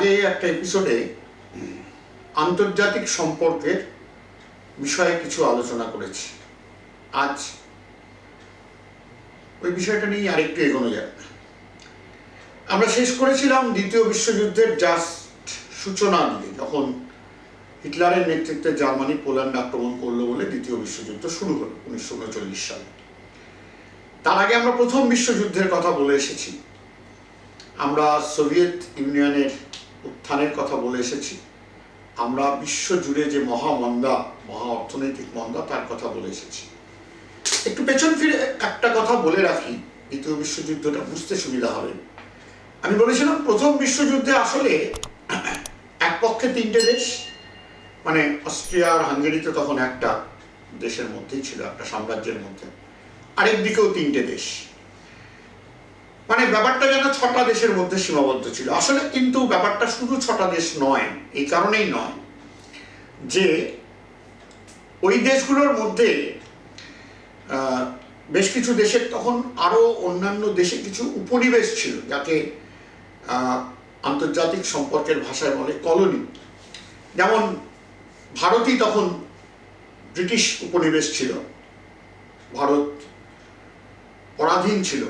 আগে একটা এপিসোডে আন্তর্জাতিক সম্পর্কের বিষয়ে কিছু আলোচনা করেছি। আজ ওই বিষয়টা নিয়ে আরেকটু এগোনো যাবে আমরা শেষ করেছিলাম দ্বিতীয় বিশ্বযুদ্ধের জাস্ট সূচনা দিয়ে যখন হিটলারের নেতৃত্বে জার্মানি, পোল্যান্ড আক্রমণ করল বলে দ্বিতীয় বিশ্বযুদ্ধ শুরু হলো উনিশশো উনচল্লিশ সালে। তার আগে আমরা প্রথম বিশ্বযুদ্ধের কথা বলে এসেছি। আমরা সোভিয়েত ইউনিয়নের উত্থানের কথা বলে এসেছি। আমরা বিশ্ব জুড়ে যে মহামন্দা, মহা অর্থনৈতিক মন্দা, তার কথা বলে এসেছি। একটু পেছন ফিরে একটা কথা বলে রাখি, দ্বিতীয় বিশ্বযুদ্ধটা বুঝতে সুবিধা হবে। আমি বলেছিলাম, প্রথম বিশ্বযুদ্ধে আসলে এক পক্ষে তিনটে দেশ মানে অস্ট্রিয়া আর হাঙ্গেরি তো তখন একটা দেশের মধ্যেই ছিল, একটা সাম্রাজ্যের মধ্যে। আরেক দিকেও তিনটে দেশ। মানে ব্যাপারটা যেন ছটা দেশের মধ্যে সীমাবদ্ধ ছিল। আসলে কিন্তু ব্যাপারটা শুধু ছটা দেশ নয়, এই কারণেই নয় যে ওই দেশগুলোর মধ্যে বেশ কিছু দেশের তখন আরও অন্যান্য দেশে কিছু উপনিবেশ ছিল যাকে আন্তর্জাতিক সম্পর্কের ভাষায় বলে কলোনি। যেমন ভারতই তখন ব্রিটিশ উপনিবেশ ছিল, ভারত পরাধীন ছিল।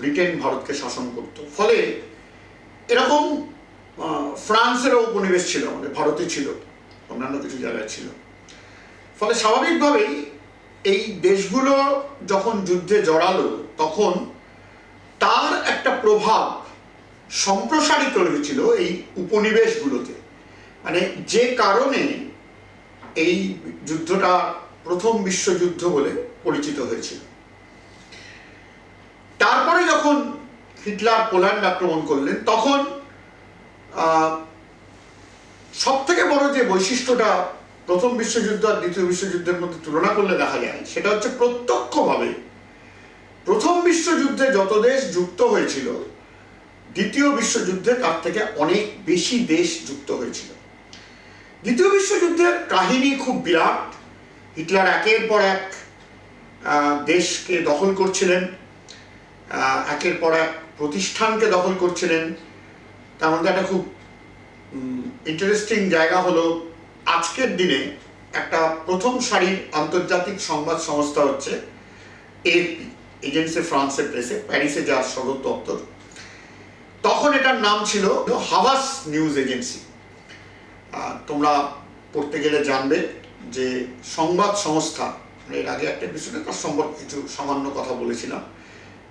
ব্রিটেন ভারতকে শাসন করত। ফলে এরকম ফ্রান্সেরও উপনিবেশ ছিল আমাদের ভারতে ছিল, অন্যান্য কিছু জায়গায় ছিল। ফলে স্বাভাবিকভাবেই এই দেশগুলো যখন যুদ্ধে জড়ালো, তখন তার একটা প্রভাব সম্প্রসারিত হয়েছিল এই উপনিবেশগুলোতে। মানে যে কারণে এই যুদ্ধটা প্রথম বিশ্বযুদ্ধ বলে পরিচিত হয়েছিল। তারপরে যখন হিটলার পোল্যান্ড আক্রমণ করলেন, তখন সব থেকে বড় যে বৈশিষ্ট্যটা প্রথম বিশ্বযুদ্ধ আর দ্বিতীয় বিশ্বযুদ্ধের মধ্যে তুলনা করলে দেখা যায়, সেটা হচ্ছে প্রত্যক্ষভাবে প্রথম বিশ্বযুদ্ধে যত দেশ যুক্ত হয়েছিল, দ্বিতীয় বিশ্বযুদ্ধে তার থেকে অনেক বেশি দেশ যুক্ত হয়েছিল। দ্বিতীয় বিশ্বযুদ্ধের কাহিনী খুব বিরাট। হিটলার একের পর এক দেশকে দখল করছিলেন। একের পর এক প্রতিষ্ঠানকে দখল করছিলেন। তার মধ্যে একটা খুব ইন্টারেস্টিং জায়গা হলো, আজকের দিনে একটা প্রথম সারির আন্তর্জাতিক সংবাদ সংস্থা হচ্ছে এপি এজেন্সি ফ্রান্সের প্রেসে প্যারিসে যার সদর দপ্তর। তখন এটার নাম ছিল হাভাস নিউজ এজেন্সি তোমরা পড়তে গেলে জানবে যে সংবাদ সংস্থা মানে এর আগে একটা বিষয়ে তার সম্পর্কে কিছু সামান্য কথা বলেছিলাম।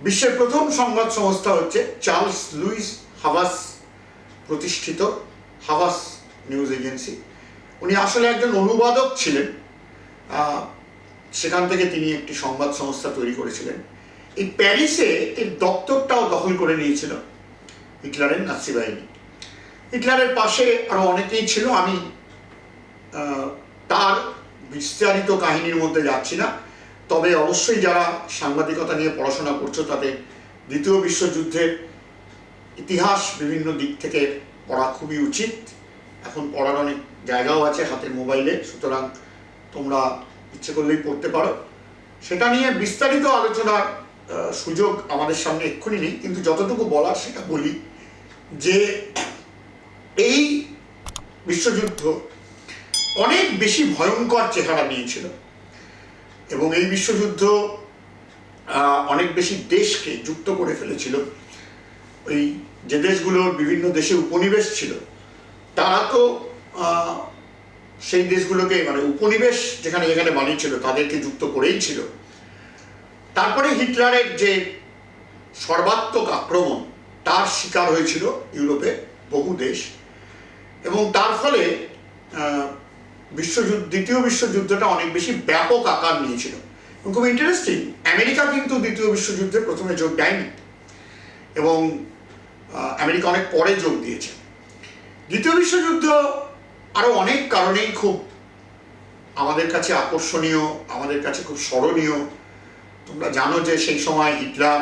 বিশ্বের প্রথম সংবাদ সংস্থা হচ্ছে চার্লস লুইস হাভাস, প্রতিষ্ঠিত হাভাস নিউজ এজেন্সি। উনি আসলে একজন অনুবাদক ছিলেন। সেখান থেকে তিনি একটি সংবাদ সংস্থা তৈরি করেছিলেন। এই প্যারিসে এর দপ্তরটাও দখল করে নিয়েছিল হিটলারের নাৎসি বাহিনী। হিটলারের পাশে আরও অনেকেই ছিল। আমি তার বিস্তারিত কাহিনীর মধ্যে যাচ্ছি না। তবে অবশ্যই যারা সাংবাদিকতা নিয়ে পড়াশোনা করছ, তাদের দ্বিতীয় বিশ্বযুদ্ধের ইতিহাস বিভিন্ন দিক থেকে পড়া খুবই উচিত। এখন পড়ার অনেক জায়গাও আছে হাতের মোবাইলে, সুতরাং তোমরা ইচ্ছে করলেই পড়তে পারো। সেটা নিয়ে বিস্তারিত আলোচনার সুযোগ আমাদের সামনে এক্ষুনি নেই, কিন্তু যতটুকু বলার সেটা বলি যে এই বিশ্বযুদ্ধ অনেক বেশি ভয়ঙ্কর চেহারা নিয়েছিল। এবং এই বিশ্বযুদ্ধ অনেক বেশি দেশকে যুক্ত করে ফেলেছিল। ওই যে দেশগুলোর বিভিন্ন দেশে উপনিবেশ ছিল, তারা তো সেই দেশগুলোকে মানে উপনিবেশ যেখানে যেখানে বানিয়েছিল, তাদেরকে যুক্ত করেই ছিল। তারপরে হিটলারের যে সর্বাত্মক আক্রমণ, তার শিকার হয়েছিল ইউরোপে বহু দেশ এবং তার ফলে বিশ্বযুদ্ধ, দ্বিতীয় বিশ্বযুদ্ধটা অনেক বেশি ব্যাপক আকার নিয়েছিল। খুব ইন্টারেস্টিং আমেরিকা কিন্তু দ্বিতীয় বিশ্বযুদ্ধে প্রথমে যোগ দেয়নি। এবং আমেরিকা অনেক পরে যোগ দিয়েছে। দ্বিতীয় বিশ্বযুদ্ধ আরও অনেক কারণেই খুব আমাদের কাছে আকর্ষণীয়, আমাদের কাছে খুব স্মরণীয়। তোমরা জানো যে সেই সময় হিটলার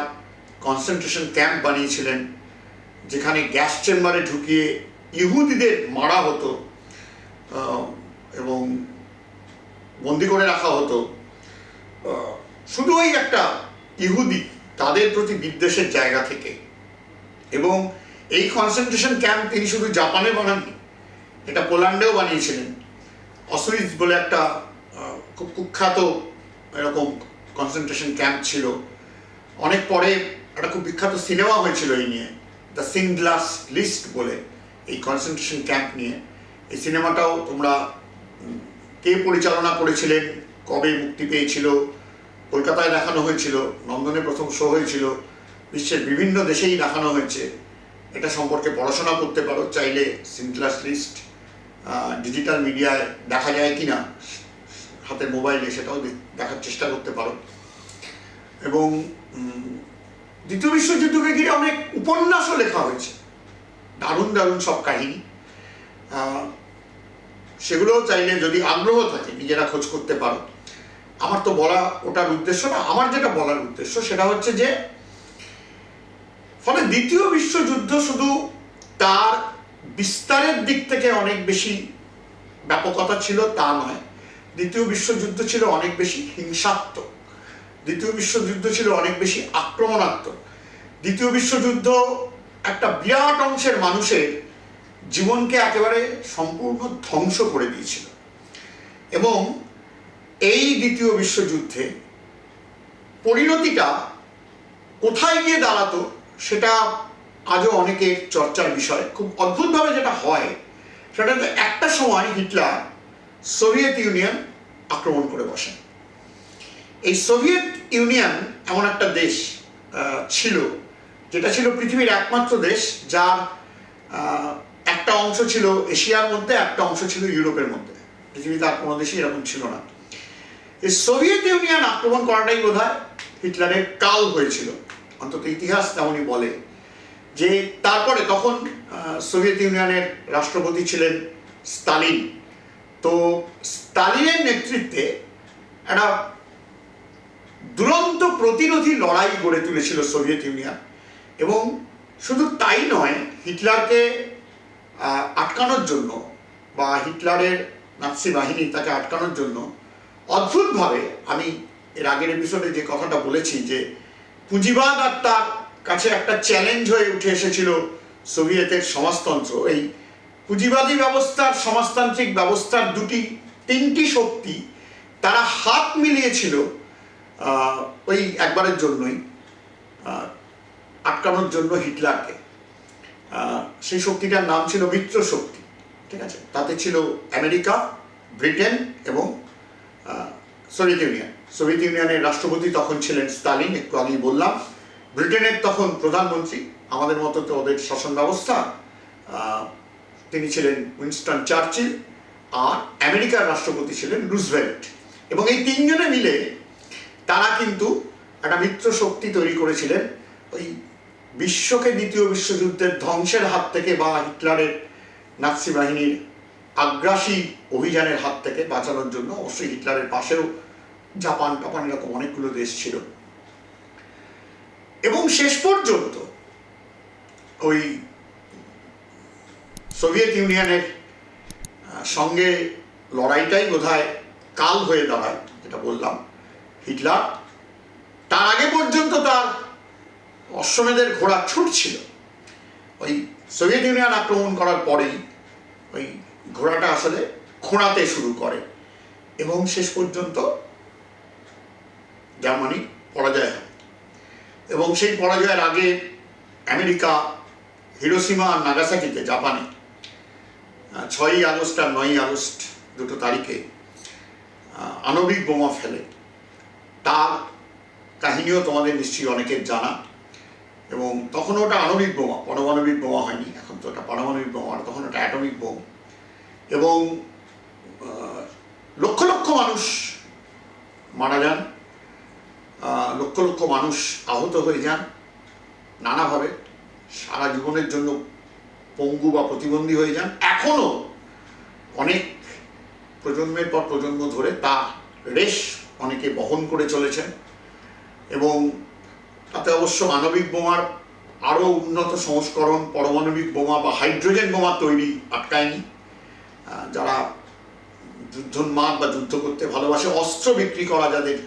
কনসেন্ট্রেশন ক্যাম্প বানিয়েছিলেন, যেখানে গ্যাস চেম্বারে ঢুকিয়ে ইহুদিদের মারা হতো। এবং বন্দি করে রাখা হতো। শুধু ওই একটা ইহুদি তাদের প্রতি বিদ্বেষের জায়গা থেকে। এবং এই কনসেন্ট্রেশন ক্যাম্প তিনি শুধু জাপানে বানাননি, এটা পোল্যান্ডেও বানিয়েছিলেন। অসুইজ বলে একটা খুব কুখ্যাত এরকম কনসেন্ট্রেশন ক্যাম্প ছিল। অনেক পরে একটা খুব বিখ্যাত সিনেমা হয়েছিল এই নিয়ে, দ্য সিংগ্লাস লিস্ট বলে এই কনসেন্ট্রেশন ক্যাম্প নিয়ে। এই সিনেমাটাও তোমরা কে পরিচালনা করেছিলেন? কবে মুক্তি পেয়েছিল? কলকাতায় দেখানো হয়েছিল নন্দনে প্রথম শো হয়েছিল, বিশ্বের বিভিন্ন দেশেই দেখানো হয়েছে। এটা সম্পর্কে পড়াশোনা করতে পারো চাইলে সিনক্লাস লিস্ট ডিজিটাল মিডিয়ায় দেখা যায় কি না হাতে মোবাইলে সেটাও দেখার চেষ্টা করতে পারো। এবং দ্বিতীয় বিশ্বযুদ্ধকে ঘিরে অনেক উপন্যাসও লেখা হয়েছে। দারুণ দারুণ সব কাহিনী। সেগুলোও চাইলে যদি আগ্রহ থাকে নিজেরা খোঁজ করতে পারো। আমার তো বলা, ওটার উদ্দেশ্য না, আমার যেটা বলার উদ্দেশ্য সেটা হচ্ছে যে, ফলে দ্বিতীয় বিশ্বযুদ্ধ শুধু তার বিস্তারের দিক থেকে অনেক বেশি ব্যাপকতা ছিল তা নয়। দ্বিতীয় বিশ্বযুদ্ধ ছিল অনেক বেশি হিংসাত্মক। দ্বিতীয় বিশ্বযুদ্ধ ছিল অনেক বেশি আক্রমণাত্মক। দ্বিতীয় বিশ্বযুদ্ধ একটা বিরাট অংশের মানুষের জীবনকে একেবারে সম্পূর্ণ ধ্বংস করে দিয়েছিল। এবং এই দ্বিতীয় বিশ্বযুদ্ধে পরিণতিটা কোথায় গিয়ে দাঁড়াতো সেটা আজও অনেকের চর্চার বিষয়। খুব অদ্ভুতভাবে যেটা হয়, সেটা একটা সময় হিটলার সোভিয়েত ইউনিয়ন আক্রমণ করে বসেন। এই সোভিয়েত ইউনিয়ন এমন একটা দেশ ছিল, যেটা ছিল পৃথিবীর একমাত্র দেশ যার একটা অংশ ছিল এশিয়ার মধ্যে, একটা অংশ ছিল ইউরোপের মধ্যে। পৃথিবীতে আর কোনো দেশই এরকম ছিল না। এই সোভিয়েত ইউনিয়ন আক্রমণ করাটাই বোধ হিটলারের কাল হয়েছিল। অন্তত ইতিহাস তেমনই বলে যে তারপরে তখন সোভিয়েত ইউনিয়নের রাষ্ট্রপতি ছিলেন স্তালিন তো স্তালিনের নেতৃত্বে একটা দুরন্ত প্রতিরোধী লড়াই গড়ে তুলেছিল সোভিয়েত ইউনিয়ন। এবং শুধু তাই নয়, হিটলারকে আটকানোর জন্য বা হিটলারের নাৎসি বাহিনী তাকে আটকানোর জন্য অদ্ভুতভাবে আমি এর আগের এপিসোডে যে কথাটা বলেছি যে পুঁজিবাদ আর তার কাছে একটা চ্যালেঞ্জ হয়ে উঠে এসেছিল সোভিয়েতের সমাজতন্ত্র। এই পুঁজিবাদী ব্যবস্থার, সমাজতান্ত্রিক ব্যবস্থার দুটি, তিনটি শক্তি তারা হাত মিলিয়েছিল ওই একবারের জন্যই আটকানোর জন্য হিটলারকে। সেই শক্তিটার নাম ছিল মিত্র শক্তি, ঠিক আছে? তাতে ছিল আমেরিকা, ব্রিটেন এবং সোভিয়েত ইউনিয়ন। সোভিয়েত ইউনিয়নের রাষ্ট্রপতি তখন ছিলেন স্টালিন, একটু আগেই বললাম। ব্রিটেনের তখন প্রধানমন্ত্রী, আমাদের মতো তো ওদের শাসন ব্যবস্থা তিনি ছিলেন উইনস্টন চার্চিল, আর আমেরিকার রাষ্ট্রপতি ছিলেন রুজভেল্ট। এবং এই তিনজনে মিলে তারা কিন্তু একটা মিত্র শক্তি তৈরি করেছিলেন, ওই বিশ্বকে দ্বিতীয় বিশ্বযুদ্ধের ধ্বংসের হাত থেকে বা হিটলারের নাৎসি বাহিনীর আগ্রাসী অভিযানের হাত থেকে বাঁচানোর জন্য অবশ্যই হিটলারের পাশেও জাপান, টাপান এরকম অনেকগুলো দেশ ছিল। এবং শেষ পর্যন্ত ওই সোভিয়েত ইউনিয়নের সঙ্গে লড়াইটাই বোধহয় কাল হয়ে দাঁড়ায়, যেটা বললাম, হিটলার। তার আগে পর্যন্ত তার অশ্বমেধের ঘোড়া ছুটছিল। ওই সোভিয়েত ইউনিয়ন আক্রমণ করার পরেই ওই ঘোড়াটা আসলে খোঁড়াতে শুরু করে এবং শেষ পর্যন্ত জার্মানি পরাজয় হয়। এবং সেই পরাজয়ের আগে আমেরিকা, হিরোসীমা আর নাগাসাকিতে জাপানে ছয়ই আগস্ট আর নয়ই আগস্ট দুটো তারিখে আণবিক বোমা ফেলে। তার কাহিনীও তোমাদের নিশ্চয়ই অনেকের জানা। এবং তখন ওটা আণবিক বোমা, পরমাণবিক বোমা হয়নি এখন তো ওটা পারমাণবিক বোমা তখন ওটা অ্যাটমিক বোম। এবং লক্ষ লক্ষ মানুষ মারা যান লক্ষ লক্ষ মানুষ আহত হয়ে যান, নানাভাবে সারা জীবনের জন্য পঙ্গু বা প্রতিবন্ধী হয়ে যান। এখনও অনেক প্রজন্মের পর প্রজন্ম ধরে তা রেশ অনেকে বহন করে চলেছেন এবং তাতে অবশ্য আণবিক বোমার আরও উন্নত সংস্করণ, পরমাণবিক বোমা বা হাইড্রোজেন বোমা তৈরি আটকায়নি। যারা যুদ্ধোন্মাদ বা যুদ্ধ করতে ভালোবাসে, অস্ত্র বিক্রি করা যাদের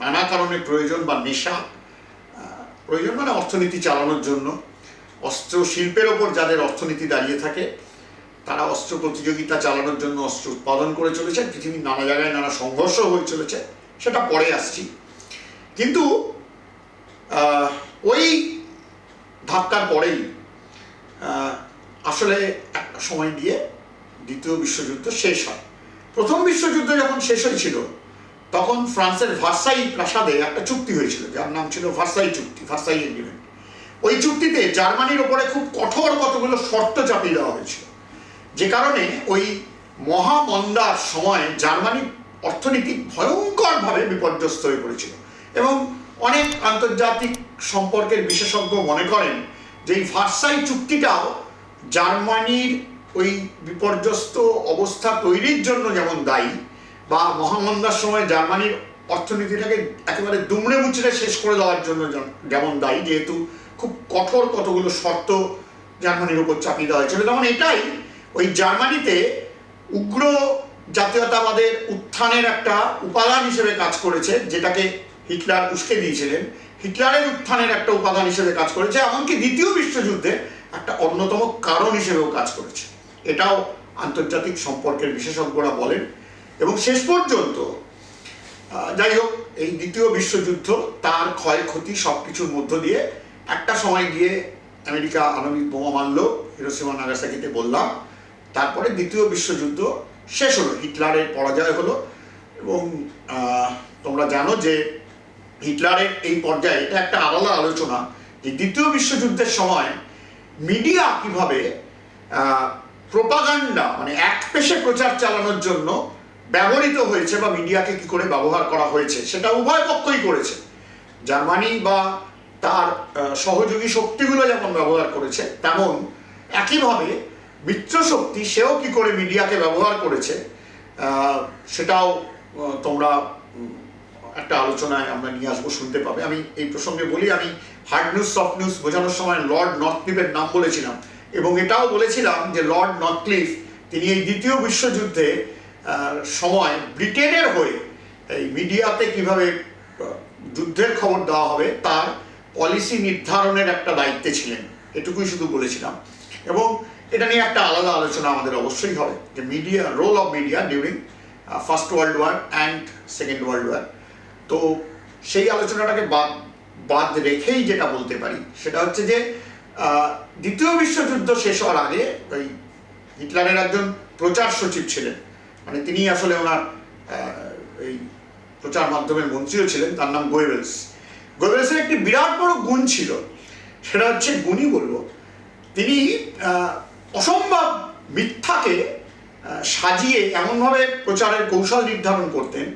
নানা কারণে প্রয়োজন বা নেশা প্রয়োজন মানে অর্থনীতি চালানোর জন্য। অস্ত্র শিল্পের ওপর যাদের অর্থনীতি দাঁড়িয়ে থাকে, তারা অস্ত্র প্রতিযোগিতা চালানোর জন্য অস্ত্র উৎপাদন করে চলেছে। পৃথিবীর নানা জায়গায় নানা সংঘর্ষ হয়ে চলেছে। সেটা পরে আসছি। কিন্তু ওই ধাক্কার পরেই আসলে একটা সময় দিয়ে দ্বিতীয় বিশ্বযুদ্ধ শেষ হয়। প্রথম বিশ্বযুদ্ধ যখন শেষ হয়েছিল, তখন ফ্রান্সের ভার্সাই প্রাসাদে একটা চুক্তি হয়েছিল, যার নাম ছিল ভার্সাই চুক্তি, ভার্সাই এগ্রিমেন্ট। ওই চুক্তিতে জার্মানির ওপরে খুব কঠোর কতগুলো শর্ত চাপিয়ে দেওয়া হয়েছিল। যে কারণে ওই মহামন্দার সময় জার্মানির অর্থনীতি ভয়ঙ্করভাবে বিপর্যস্ত হয়ে পড়েছিল এবং অনেক আন্তর্জাতিক সম্পর্কের বিশেষজ্ঞ মনে করেন যে এই ভার্সাই চুক্তিটাও জার্মানির ওই বিপর্যস্ত অবস্থা তৈরির জন্য যেমন দায়ী বা মহামন্দার সময় জার্মানির অর্থনীতিটাকে একেবারে দুমড়ে মুচড়ে শেষ করে দেওয়ার জন্য যেম- যেমন দায়ী, যেহেতু খুব কঠোর কতগুলো শর্ত জার্মানির উপর চাপিয়ে দেওয়া হয়েছিল। যেমন এটাই ওই জার্মানিতে উগ্র জাতীয়তাবাদের উত্থানের একটা উপাদান হিসেবে কাজ করেছে, যেটাকে হিটলার উস্কে দিয়েছিলেন। হিটলারের উত্থানের একটা উপাদান হিসেবে কাজ করেছে, এমনকি দ্বিতীয় বিশ্বযুদ্ধে একটা অন্যতম কারণ হিসেবেও কাজ করেছে। এটাও আন্তর্জাতিক সম্পর্কের বিশেষজ্ঞরা বলেন। এবং শেষ পর্যন্ত যাই হোক, এই দ্বিতীয় বিশ্বযুদ্ধ, তার ক্ষয়ক্ষতি সব কিছুর মধ্য দিয়ে একটা সময় গিয়ে আমেরিকা আণবিক বোমা মারল হিরোসীমা নাগাসাকিতে বললাম। তারপরে দ্বিতীয় বিশ্বযুদ্ধ শেষ হলো, হিটলারের পরাজয় হলো। এবং তোমরা জানো যে হিটলারের এই পর্যায়ে এটা একটা আলাদা আলোচনা যে দ্বিতীয় বিশ্বযুদ্ধের সময় মিডিয়া কীভাবে প্রোপাগান্ডা মানে এক পেশে প্রচার চালানোর জন্য ব্যবহৃত হয়েছে বা মিডিয়াকে কি করে ব্যবহার করা হয়েছে, সেটা উভয় পক্ষই করেছে। জার্মানি বা তার সহযোগী শক্তিগুলো যেমন ব্যবহার করেছে, তেমন একইভাবে মিত্র শক্তি সেও কি করে মিডিয়াকে ব্যবহার করেছে সেটাও তোমরা একটা আলোচনায় আমরা নিয়ে আসব, শুনতে পাবে। আমি এই প্রসঙ্গে বলি, আমি হার্ড নিউজ সফট নিউজ বোঝানোর সময় লর্ড নর্থক্লিফের নাম বলেছিলাম। এবং এটাও বলেছিলাম যে লর্ড নর্থক্লিফ তিনি এই দ্বিতীয় বিশ্বযুদ্ধে সময় ব্রিটেনের হয়ে এই মিডিয়াতে কীভাবে যুদ্ধের খবর দেওয়া হবে, তার পলিসি নির্ধারণের একটা দায়িত্বে ছিলেন। এটুকুই শুধু বলেছিলাম। এবং এটা নিয়ে একটা আলাদা আলোচনা আমাদের অবশ্যই হবে, যে media role of media during first world war and second world war তো সেই আলোচনাটাকে বাদ বাদ রেখেই যেটা বলতে পারি, সেটা হচ্ছে যে দ্বিতীয় বিশ্বযুদ্ধ শেষ হওয়ার আগে ওই হিটলারের একজন প্রচার সচিব ছিলেন। মানে তিনি আসলে ওনার এই প্রচার মাধ্যমের মন্ত্রীও ছিলেন, তার নাম গোয়েবেলস। গোয়েবেলসের একটি বিরাট বড় গুণ ছিল, সেটা হচ্ছে গুণই বলব, তিনি অসম্ভব মিথ্যাকে সাজিয়ে এমনভাবে প্রচারের কৌশল নির্ধারণ করতেন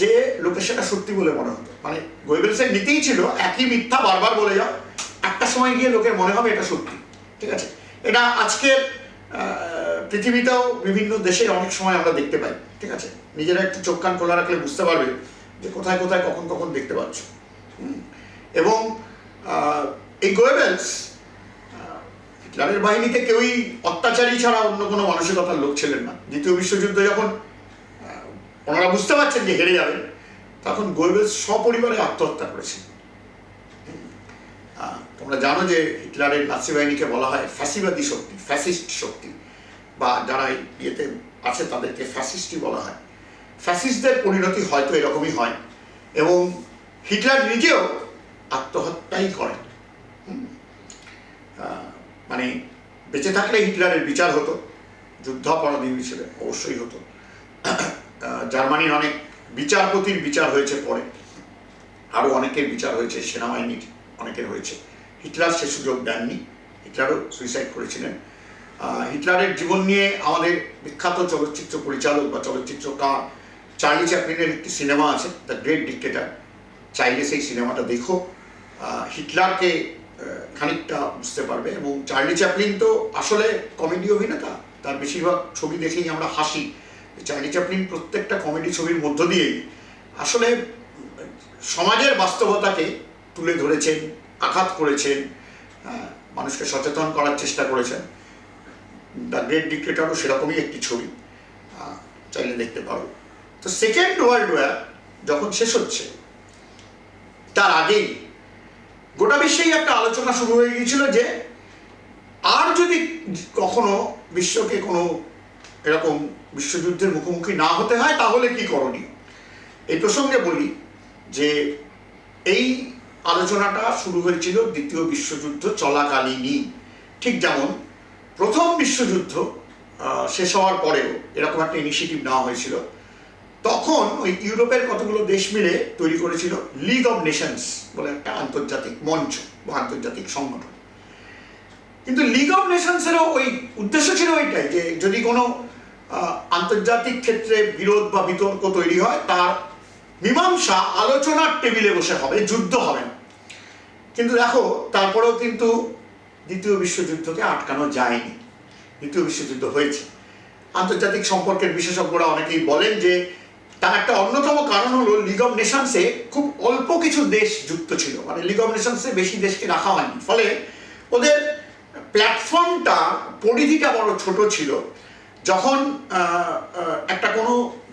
যে লোকের সেটা সত্যি বলে মনে হতো। মানে গোয়েবেলসের নীতিই ছিল, একই মিথ্যা বারবার বলে যাও, একটা সময় গিয়ে লোকের মনে হবে এটা সত্যি। ঠিক আছে? এটা আজকের পৃথিবীতেও বিভিন্ন দেশে অনেক সময় আমরা দেখতে পাই। ঠিক আছে? নিজেরা একটু চোখ কান খোলা রাখলে বুঝতে পারবে যে কোথায় কোথায় কখন কখন দেখতে পাচ্ছ। এবং এই গোয়েবেলস হিটলারের বাহিনীতে কেউই অত্যাচারী ছাড়া অন্য কোনো মানসিকতার লোক ছিলেন না। দ্বিতীয় বিশ্বযুদ্ধ যখন ওনারা বুঝতে পারছেন যে হেরে যাবেন। তখন গোয়েবেলস সপরিবারে আত্মহত্যা করেছেন। তোমরা জানো যে হিটলারের নাসি বাহিনীকে বলা হয় ফ্যাসিবাদী শক্তি, ফ্যাসিস্ট শক্তি, বা যারা ইয়েতে আছে তাদেরকে ফ্যাসিস্টই বলা হয়। ফ্যাসিস্টদের পরিণতি হয়তো এরকমই হয়, এবং হিটলার নিজেও আত্মহত্যাই করেন। মানে বেঁচে থাকলে হিটলারের বিচার হতো, যুদ্ধাপরাধী হিসেবে অবশ্যই হতো। জার্মানির অনেক বিচারপতির বিচার হয়েছে পরে। আরও অনেকের বিচার হয়েছে, সেনাবাহিনীর অনেকের হয়েছে। হিটলার সে সুযোগ দেননি। হিটলারও সুইসাইড করেছিলেন। হিটলারের জীবন নিয়ে আমাদের বিখ্যাত চলচ্চিত্র পরিচালক বা চলচ্চিত্রকার চার্লি চ্যাপলিনের একটি সিনেমা আছে, দ্য গ্রেট ডিক্টেটার। চাইলে সেই সিনেমাটা দেখো। হিটলারকে খানিকটা বুঝতে পারবে এবং চার্লি চ্যাপলিন তো আসলে কমেডি অভিনেতা। তার বেশিরভাগ ছবি দেখেই আমরা হাসি চার্লি চ্যাপলিন প্রত্যেকটা কমেডি ছবির মধ্য দিয়েই। আসলে সমাজের বাস্তবতাকে তুলে ধরেছেন আঘাত করেছেন আহ, মানুষকে সচেতন করার চেষ্টা করেছেন। দ্য গ্রেট ডিক্টেটারও সেরকমই একটি ছবি চাইলে দেখতে পারো। তো সেকেন্ড ওয়ার্ল্ড ওয়ার যখন শেষ হচ্ছে তার আগেই গোটা বিশ্বেই একটা আলোচনা শুরু হয়ে গিয়েছিল যে আর যদি কখনো বিশ্বকে কোনো এরকম বিশ্বযুদ্ধের মুখোমুখি না হতে হয়, তাহলে কি করণীয়? এই প্রসঙ্গে বলি যে এই আলোচনাটা শুরু হয়েছিল দ্বিতীয় বিশ্বযুদ্ধ চলাকালীনই। ঠিক যেমন প্রথম বিশ্বযুদ্ধ শেষ হওয়ার পরেও এরকম একটা ইনিশিয়েটিভ নেওয়া হয়েছিল। তখন ওই ইউরোপের কতগুলো দেশ মিলে তৈরি করেছিল? লিগ অফ নেশনস বলে একটা আন্তর্জাতিক মঞ্চ বা আন্তর্জাতিক সংগঠন। কিন্তু লিগ অফ নেশনসেরও ওই উদ্দেশ্য ছিল ওইটাই যে যদি কোনো আন্তর্জাতিক ক্ষেত্রে বিরোধ বা বিতর্ক তৈরি হয়, তার মীমাংসা আলোচনার টেবিলে বসে হবে, যুদ্ধ হবে না। কিন্তু দেখো, তারপরেও কিন্তু দ্বিতীয় বিশ্বযুদ্ধকে আটকানো যায়নি। দ্বিতীয় বিশ্বযুদ্ধ হয়েছে। আন্তর্জাতিক সম্পর্কের বিশেষজ্ঞরা অনেকেই বলেন যে, তার একটা অন্যতম কারণ হলো লিগ অফ নেশনসে খুব অল্প কিছু দেশ যুক্ত ছিল। মানে লিগ অফ নেশনসে বেশি দেশকে রাখা হয়নি। ফলে ওদের প্ল্যাটফর্মটা পরিধিটা বড় ছোট ছিল। যখন একটা কোনো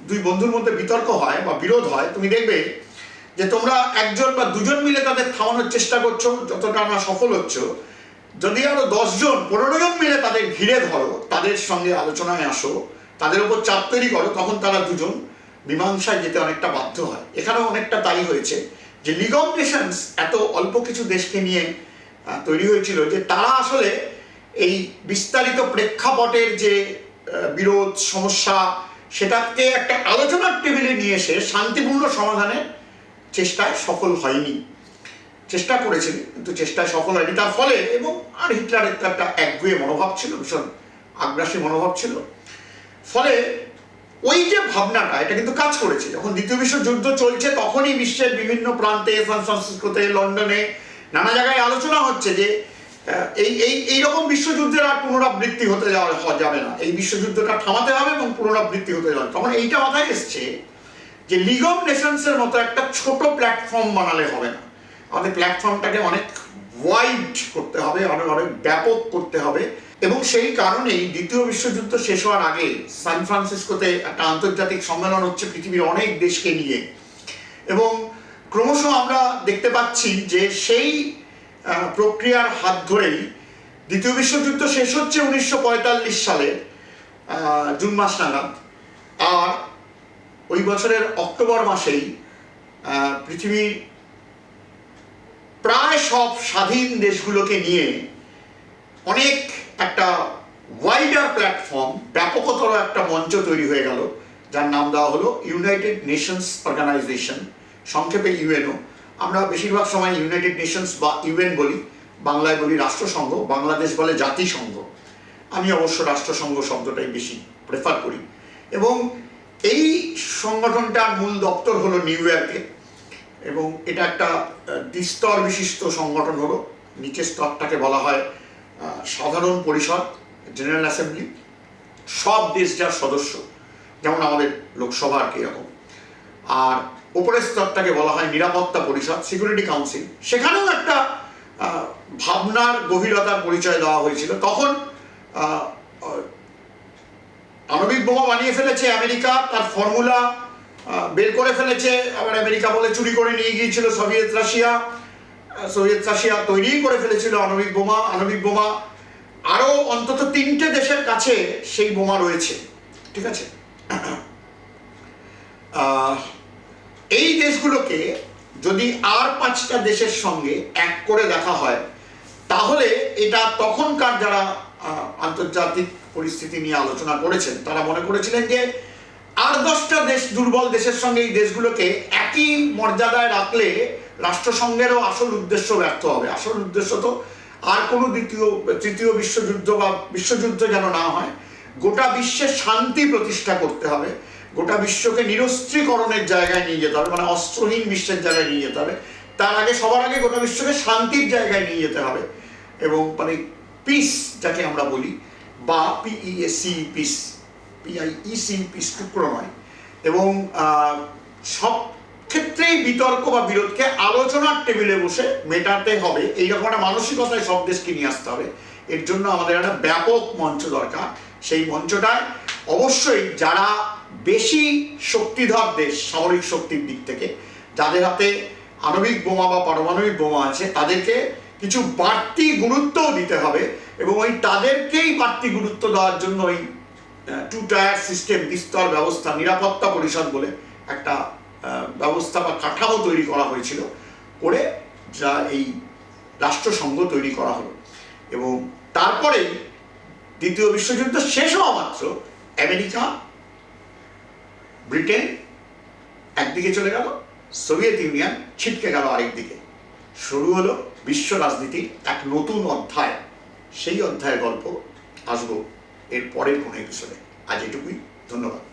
দুই বন্ধুর মধ্যে বিতর্ক হয় বা বিরোধ হয়, তুমি দেখবে যে তোমরা একজন বা দুজন মিলে তাদের থামানোর চেষ্টা করছ, যতটা না সফল হচ্ছ। যদি আরও দশজন, পনেরো জন মিলে তাদের ঘিরে ধরো, তাদের সঙ্গে আলোচনায় আসো, তাদের উপর চাপ তৈরি করো, তখন তারা দুজন মীমাংসায় যেতে অনেকটা বাধ্য হয়। এখানেও অনেকটা তাই হয়েছে যে লিগ অফ নেশনস এত অল্প কিছু দেশকে নিয়ে তৈরি হয়েছিল যে তারা আসলে এই বিস্তারিত প্রেক্ষাপটের যে বিরোধ, সমস্যা, সেটাকে একটা আলোচনার টেবিলে নিয়ে এসে শান্তিপূর্ণ সমাধানের চেষ্টায় সফল হয়নি। চেষ্টা করেছিল কিন্তু চেষ্টায় সফল হয়নি। তার ফলে এবং আর হিটলারের তো একটা একগুয়ে মনোভাব ছিল, ভীষণ আগ্রাসী মনোভাব ছিল। ফলে ওই যে ভাবনাটা, এটা কিন্তু কাজ করেছে। যখন দ্বিতীয় বিশ্বযুদ্ধ চলছে, তখনই বিশ্বের বিভিন্ন প্রান্তে, সান ফ্রান্সিসকোতে, লন্ডনে নানা জায়গায় আলোচনা হচ্ছে যে এই এই, এইরকম বিশ্বযুদ্ধের আর পুনরাবৃত্তি হতে যাওয়া যাবে না। এই বিশ্বযুদ্ধটা থামাতে হবে এবং পুনরাবৃত্তি হতে যাবে। তখন এইটা মাথায় এসছে যে লিগ অফ নেশনসের মতো একটা ছোট প্ল্যাটফর্ম বানালে হবে না। আমাদের প্ল্যাটফর্মটাকে অনেক ওয়াইড করতে হবে, অনেক অনেক ব্যাপক করতে হবে। এবং সেই কারণেই দ্বিতীয় বিশ্বযুদ্ধ শেষ হওয়ার আগে সান ফ্রান্সিসকোতে একটা আন্তর্জাতিক সম্মেলন হচ্ছে পৃথিবীর অনেক দেশকে নিয়ে। এবং ক্রমশ আমরা দেখতে পাচ্ছি যে সেই প্রক্রিয়ার হাত ধরেই দ্বিতীয় বিশ্বযুদ্ধ শেষ হচ্ছে উনিশশো পঁয়তাল্লিশ সালে আহ, জুন মাস নাগাদ। আর ওই বছরের অক্টোবর মাসেই পৃথিবীর প্রায় সব স্বাধীন দেশগুলোকে নিয়ে অনেক একটা ওয়াইডার প্ল্যাটফর্ম ব্যাপকতর একটা মঞ্চ তৈরি হয়ে গেল যার নাম দেওয়া হলো ইউনাইটেড নেশনস অর্গানাইজেশন সংক্ষেপে ইউএনও আমরা বেশিরভাগ সময় ইউনাইটেড নেশনস বা ইউএন বলি, বাংলায় বলি রাষ্ট্রসংঘ, বাংলাদেশ বলে জাতিসংঘ। আমি অবশ্য রাষ্ট্রসংঘ শব্দটাই বেশি প্রেফার করি। এবং এই সংগঠনটার মূল দপ্তর হলো নিউ ইয়র্কে এবং এটা একটা দ্বিস্তর বিশিষ্ট সংগঠন হলো। নিচের স্তরটাকে বলা হয় সাধারণ পরিষদ জেনারেল অ্যাসেম্বলি সব দেশ যার সদস্য, যেমন আমাদের লোকসভা আর কি এরকম আর উপরের স্তরটাকে বলা হয় নিরাপত্তা পরিষদ সিকিউরিটি কাউন্সিল সেখানেও একটা ভাবনার গভীরতার পরিচয় দেওয়া হয়েছিল। তখন আণবিক বোমা বানিয়ে ফেলেছে আমেরিকা, তার ফর্মুলা বের করে ফেলেছে। আবার আমেরিকা বলে চুরি করে নিয়ে গিয়েছিল সোভিয়েত রাশিয়া। সোভিয়েত রাশিয়া তৈরি করে ফেলেছিল আণবিক বোমা। আণবিক বোমা আরও অন্তত তিনটে দেশের কাছে সেই বোমা রয়েছে। ঠিক আছে? এই দেশগুলোকে যদি আর পাঁচটা দেশের সঙ্গে এক করে দেখা হয়, তাহলে এটা তখনকার যারা আন্তর্জাতিক পরিস্থিতি নিয়ে আলোচনা করেছেন, তারা মনে করেছিলেন যে আর দশটা দেশ, দুর্বল দেশের সঙ্গে এই দেশগুলোকে একই মর্যাদায় রাখলে রাষ্ট্রসংঘেরও আসল উদ্দেশ্য ব্যর্থ হবে। আসল উদ্দেশ্য তো আর কোনো দ্বিতীয়, তৃতীয় বিশ্বযুদ্ধ বা বিশ্বযুদ্ধ যেন না হয়, গোটা বিশ্বের শান্তি প্রতিষ্ঠা করতে হবে। গোটা বিশ্বকে নিরস্ত্রীকরণের জায়গায় নিয়ে যেতে হবে মানে অস্ত্রহীন বিশ্বের জায়গায় নিয়ে যেতে হবে। তার আগে সবার আগে গোটা বিশ্বকে শান্তির জায়গায় নিয়ে যেতে হবে এবং মানে পিস যাকে আমরা বলি, বা পিইএসি পিস পিআইইসি পিস টুকরো নয়। এবং সব ক্ষেত্রেই বিতর্ক বা বিরোধকে আলোচনার টেবিলে বসে মেটাতে হবে। এইরকম একটা মানসিকতায় সব দেশকে নিয়ে আসতে হবে। এর জন্য আমাদের একটা ব্যাপক মঞ্চ দরকার। সেই মঞ্চটায় অবশ্যই যারা বেশি শক্তিধর দেশ, সামরিক শক্তির দিক থেকে। যাদের হাতে আণবিক বোমা বা পারমাণবিক বোমা আছে, তাদেরকে কিছু বাড়তি গুরুত্বও দিতে হবে এবং ওই তাদেরকেই বাড়তি গুরুত্ব দেওয়ার জন্য ওই টু টায়ার সিস্টেম বিস্তর ব্যবস্থা, নিরাপত্তা পরিষদ বলে একটা ব্যবস্থা বা কাঠামো তৈরি করা হয়েছিল করে যা এই রাষ্ট্রসংঘ তৈরি করা হলো। এবং তারপরেই দ্বিতীয় বিশ্বযুদ্ধ শেষ হওয়া মাত্র আমেরিকা ব্রিটেন একদিকে চলে গেল, সোভিয়েত ইউনিয়ন ছিটকে গেল আরেক দিকে। শুরু হলো বিশ্ব রাজনীতির এক নতুন অধ্যায়। সেই অধ্যায়ের গল্প আসব এর পরের কোনো এপিসোডে আজ এটুকুই, ধন্যবাদ।